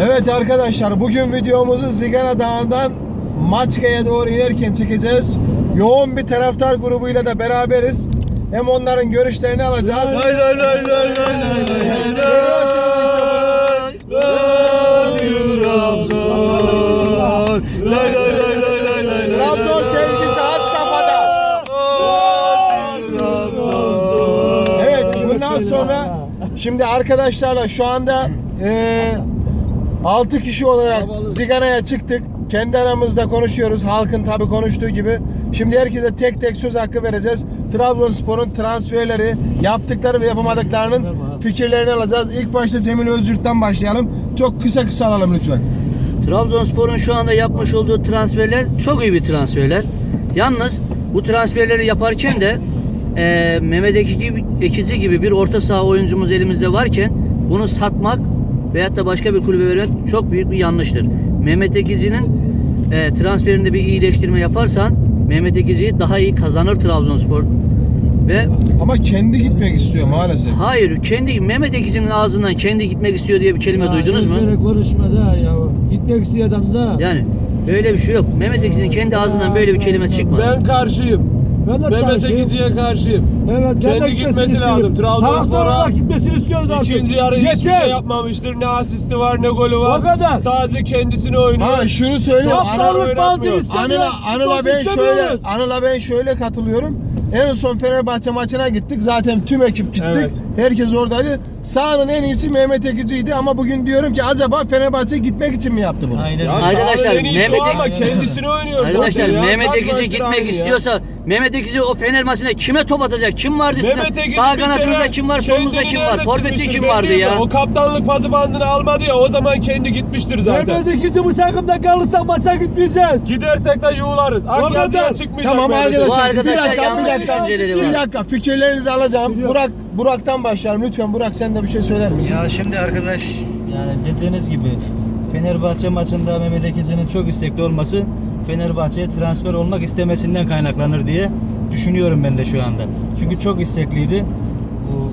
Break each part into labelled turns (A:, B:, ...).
A: Evet arkadaşlar bugün videomuzu Zigana Dağı'ndan Maçka'ya doğru inerken çekeceğiz. Yoğun bir taraftar grubuyla da beraberiz. Hem onların görüşlerini alacağız.
B: Lay lay lay lay lay Trabzon
A: sevgisi had safhada. Evet bundan sonra şimdi arkadaşlarla şu anda eee 6 kişi olarak Zigana'ya çıktık. Kendi aramızda konuşuyoruz. Halkın tabi konuştuğu gibi. Şimdi herkese tek tek söz hakkı vereceğiz. Trabzonspor'un transferleri, yaptıkları ve yapamadıklarının fikirlerini alacağız. İlk başta Cemil Özgürt'ten başlayalım. Çok kısa kısa alalım lütfen.
C: Trabzonspor'un şu anda yapmış olduğu transferler çok iyi bir transferler. Yalnız bu transferleri yaparken de e, Mehmet Ekici gibi bir orta saha oyuncumuz elimizde varken bunu satmak veyahut da başka bir kulübe vermek çok büyük bir yanlıştır. Mehmet Ekici'nin e, transferinde bir iyileştirme yaparsan Mehmet Ekici daha iyi kazanır Trabzonspor. Ve
A: Ama kendi gitmek istiyor maalesef.
C: hayır kendi Mehmet Ekici'nin ağzından kendi gitmek istiyor diye bir kelime duydunuz mu?
D: Böyle konuşma da ya. Gitmek istiyor adam da.
C: Yani böyle bir şey yok. Mehmet Ekici'nin kendi ağzından böyle bir kelime çıkmadı.
B: Ben karşıyım.
D: Ben de
B: Mehmet. Ekici'ye karşıyım.
D: Evet, ben de
B: Kendi
D: gitmesini
B: gitmesi
D: istiyorum.
B: lazım. Trabzonspor'a
D: Taraftar olarak gitmesini istiyoruz artık.
B: İkinci yarı hiçbir
D: Yeter.
B: şey yapmamıştır. Ne asisti var ne golü var.
D: O kadar.
B: Sadece kendisini oynuyor.
A: Ha şunu söyleyeyim. Anıl,
D: bandını
B: oynatmıyor.
D: istemiyor.
A: Anıl'a, Anıl'a ben şöyle Anıl'a ben şöyle katılıyorum. En son Fenerbahçe maçına gittik. Zaten tüm ekip gittik.
B: Evet.
A: Herkes oradaydı. Sahanın en iyisi Mehmet Ekici'ydi ama bugün diyorum ki acaba Fenerbahçe gitmek için mi yaptı bunu?
C: Aynen.
B: Ya
C: Arkadaşlar
B: sahanın en iyisi
C: Mehmet
B: o ama
C: Ek-
B: kendisini oynuyor.
C: Arkadaşlar
B: ya.
C: Mehmet
B: Kaç
C: Ekici
B: maçtır aynı
C: gitmek
B: ya.
C: istiyorsa Mehmet Ekici o Fener maçına kime top atacak? Kim vardı sizin?
B: Mehmet Ekici
C: Sağ
B: bir
C: kanatınızda
B: kere
C: kim var? Solunuzda
B: kendini
C: kim var?
B: nerede
C: Forvet'te
B: çizmiştir
C: kim
B: belli
C: vardı
B: mi?
C: ya?
B: O kaptanlık pası bandını almadı ya o zaman kendi gitmiştir zaten.
D: Mehmet ikinci bu takımda kalırsak maça gitmeyeceğiz.
B: Gidersek de yuğlarız. Ak yazıya çıkmayacak.
A: Tamam
B: Mehmet Ekici.
C: Bu
A: arkadaşlar bir dakika bir
C: yanlış
A: dakika
C: düşünceleri
A: bir
C: var.
A: dakika fikirlerinizi alacağım. Burak Burak'tan başlayalım lütfen Burak sen de bir şey söyler misin?
E: Ya şimdi arkadaş yani dediğiniz gibi Fenerbahçe maçında Mehmet Ekici'nin çok istekli olması Fenerbahçe'ye transfer olmak istemesinden kaynaklanır diye düşünüyorum ben de şu anda. Çünkü çok istekliydi. Bu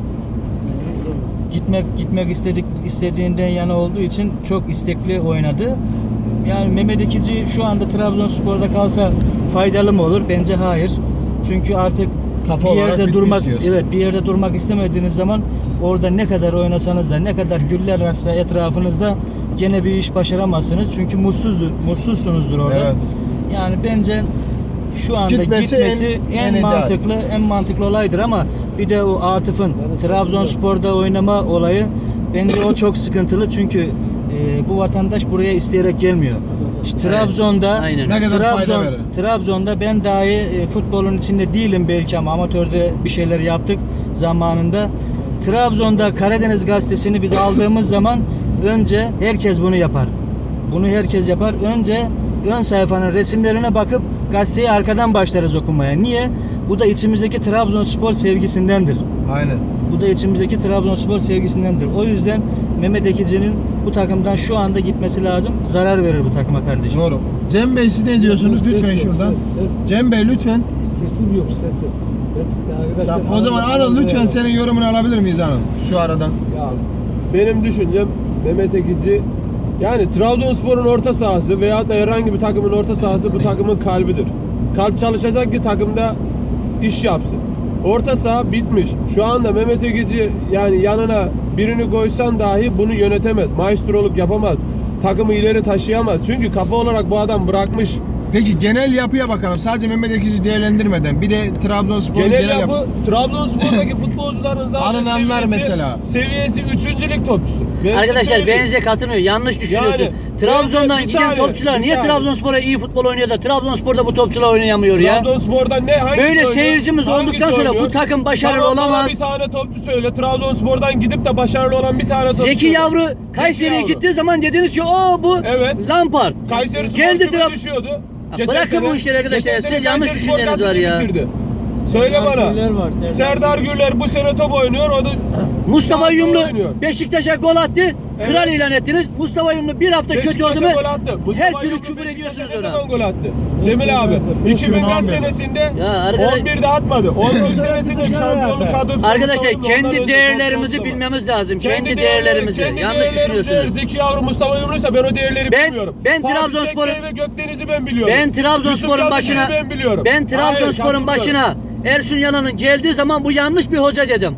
E: gitmek gitmek istedik istediğinden yana olduğu için çok istekli oynadı. Yani Mehmet Ekici şu anda Trabzonspor'da kalsa faydalı mı olur? Bence hayır. Çünkü artık
A: Kafa
E: bir yerde durmak
A: diyorsun.
E: evet bir yerde durmak istemediğiniz zaman orada ne kadar oynasanız da ne kadar güller açsa etrafınızda gene bir iş başaramazsınız. Çünkü mutsuzdur, mutsuzsunuzdur orada.
A: Evet.
E: Yani bence şu anda
A: Gitmesi
E: gitmesi,
A: en-
E: en,
A: en ideal.
E: mantıklı en mantıklı olaydır ama bir de o Atıf'ın Trabzonspor'da oynama olayı bence o çok sıkıntılı çünkü e, bu vatandaş buraya isteyerek gelmiyor. İşte Trabzon'da
C: Aynen.
A: Ne kadar fayda
E: Trabzon,
A: verir?
E: Trabzon'da ben dahi e, futbolun içinde değilim belki ama amatörde bir şeyler yaptık zamanında. Trabzon'da Karadeniz gazetesini biz aldığımız zaman önce herkes bunu yapar. Bunu herkes yapar. Önce ön sayfanın resimlerine bakıp gazeteyi arkadan başlarız okumaya. Niye? Bu da içimizdeki Trabzonspor sevgisindendir.
A: Aynen.
E: Bu da içimizdeki Trabzonspor sevgisindendir. O yüzden Mehmet Ekici'nin bu takımdan şu anda gitmesi lazım. Zarar verir bu takıma kardeşim.
A: Doğru. Cem Bey siz ne diyorsunuz?
D: Ses
A: Lütfen
D: yok,
A: şuradan.
D: ses, ses.
A: Cem Bey lütfen.
D: Sesim yok sesim. Arkadaşlar.
A: Tamam, o zaman Anıl lütfen senin yorumunu alabilir miyiz Anıl? Şu aradan.
B: Ya benim düşüncem Mehmet Ekici yani Trabzonspor'un orta sahası veya da herhangi bir takımın orta sahası bu takımın kalbidir. Kalp çalışacak ki takımda iş yapsın. Orta saha bitmiş. Şu anda Mehmet Ekici yani yanına birini koysan dahi bunu yönetemez. Maestroluk yapamaz. Takımı ileri taşıyamaz. Çünkü kafa olarak bu adam bırakmış.
A: Peki genel yapıya bakalım. Sadece Mehmet Ekici'i değerlendirmeden. Bir de Trabzonspor'un
B: Genel,
A: genel,
B: yapı
A: yapısı.
B: Trabzonspor'daki futbolcuların zaten
A: Alınanlar
B: seviyesi,
A: mesela.
B: seviyesi 3. lig topçusu. Ben
C: Arkadaşlar
B: söyleyeyim.
C: ben size katılmıyorum. Yanlış düşünüyorsun.
B: Yani,
C: Trabzon'dan
B: bir
C: giden
B: saniye,
C: topçular
B: bir
C: niye
B: saniye.
C: Trabzonspor'a iyi futbol oynuyor da Trabzonspor'da bu topçular oynayamıyor ya?
B: Trabzonspor'da ne hangisi
C: Böyle
B: oynuyor?
C: seyircimiz
B: Hangisi
C: olduktan sonra
B: oynuyor?
C: bu takım başarılı
B: Tamam,
C: olamaz.
B: bir tane topçu söyle. Trabzonspor'dan gidip de başarılı olan bir tane topçu
C: Zeki. Yavru Kayseri'ye gittiği zaman dediniz ki o bu
B: Evet.
C: Lampard.
B: Kayseri
C: Geldi
B: küme
C: Trab-
B: düşüyordu.
C: bırakın bu işleri arkadaşlar. Siz yanlış düşünceleriniz var ya.
B: bitirdi. Söyle bana.
D: Gürler var, Serdar
B: Serdar Gürler bu sene top oynuyor. O da
C: Mustafa Yumlu
B: oynuyor.
C: Beşiktaş'a gol attı. Kral
B: Evet.
C: ilan ettiniz. Mustafa Yumlu bir hafta kötü oldu
B: Beşiktaş'a
C: mu?
B: gol attı. Mustafa
C: Her türlü
B: Yumru
C: küfür
B: Beşiktaş'a
C: ediyorsunuz
B: ne
C: ona.
B: zaman gol attı? Cemil abi. 2000
A: 2011.
B: senesinde
C: Ya arkadaş-
B: 11'de atmadı. 11 senesinde şampiyonluk kadrosu.
C: Arkadaşlar kendi değerlerimizi bilmemiz lazım. Kendi,
B: değerleri-
C: değerlerimizi. Yanlış düşünüyorsunuz.
B: Zeki Yavru Mustafa Yumruysa ben o değerleri
C: Ben-
B: bilmiyorum.
C: ben
B: Fatih
C: Trabzonspor'un-
B: Tekke ve Gökdeniz'i ben biliyorum.
C: Ben Trabzonspor'un
B: Yusuf
C: başına
B: Yazıcı'yı ben biliyorum.
C: ben
B: Hayır,
C: Trabzonspor'un başına Ersun Yanal'ın geldiği zaman bu yanlış bir hoca dedim.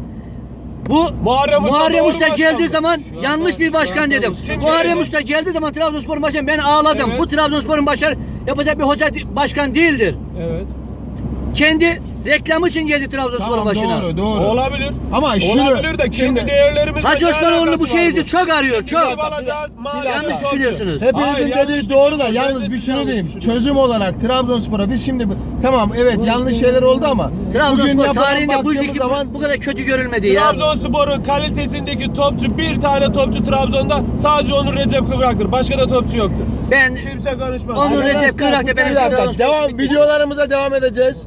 C: Bu
B: Muharrem Usta
C: Muharrem
B: doğru
C: Usta geldiği zaman
E: Şu anda-
C: yanlış bir
E: şu
C: başkan
E: anda
C: dedim.
E: Usta
C: Muharrem
B: geldi.
C: Usta geldiği zaman Trabzonspor'un başkanı ben ağladım.
B: Evet.
C: Bu Trabzonspor'un başarı yapacak bir hoca başkan değildir.
B: Evet.
C: Kendi reklam için geldi Trabzonspor'un
A: Tamam
C: başına.
A: doğru doğru.
B: Olabilir.
A: Ama şunu
B: Olabilir de kendi
A: şimdi-
B: değerlerimizle
C: Hacı
B: ne
C: Osmanoğlu
B: alakası
C: bu
B: var
C: şehirci çok arıyor,
B: Şimdi
C: çok.
B: gidip alacağız, maaş
C: Yanlış düşünüyorsunuz.
A: Hepinizin
B: Hayır,
A: dediği
B: yanlış
A: doğru da yalnız bir şunu
B: yanlış
A: diyeyim. Çözüm olarak Trabzonspor'a biz şimdi tamam evet yanlış şeyler oldu ama bugün
C: Trabzonspor
A: yapılan
C: tarihinde bu
A: baktığımız
C: ligi
A: zaman
C: bu kadar kötü görülmedi ya.
B: Trabzonspor'un kalitesindeki topçu bir tane topçu Trabzon'da sadece Onur Recep Kıvrak'tır. Başka da topçu yoktur.
C: Ben
B: Kimse konuşmaz.
C: Onur Recep Kırak da benim
A: bir dakika
C: Trabzonspor-
A: devam videolarımıza devam edeceğiz.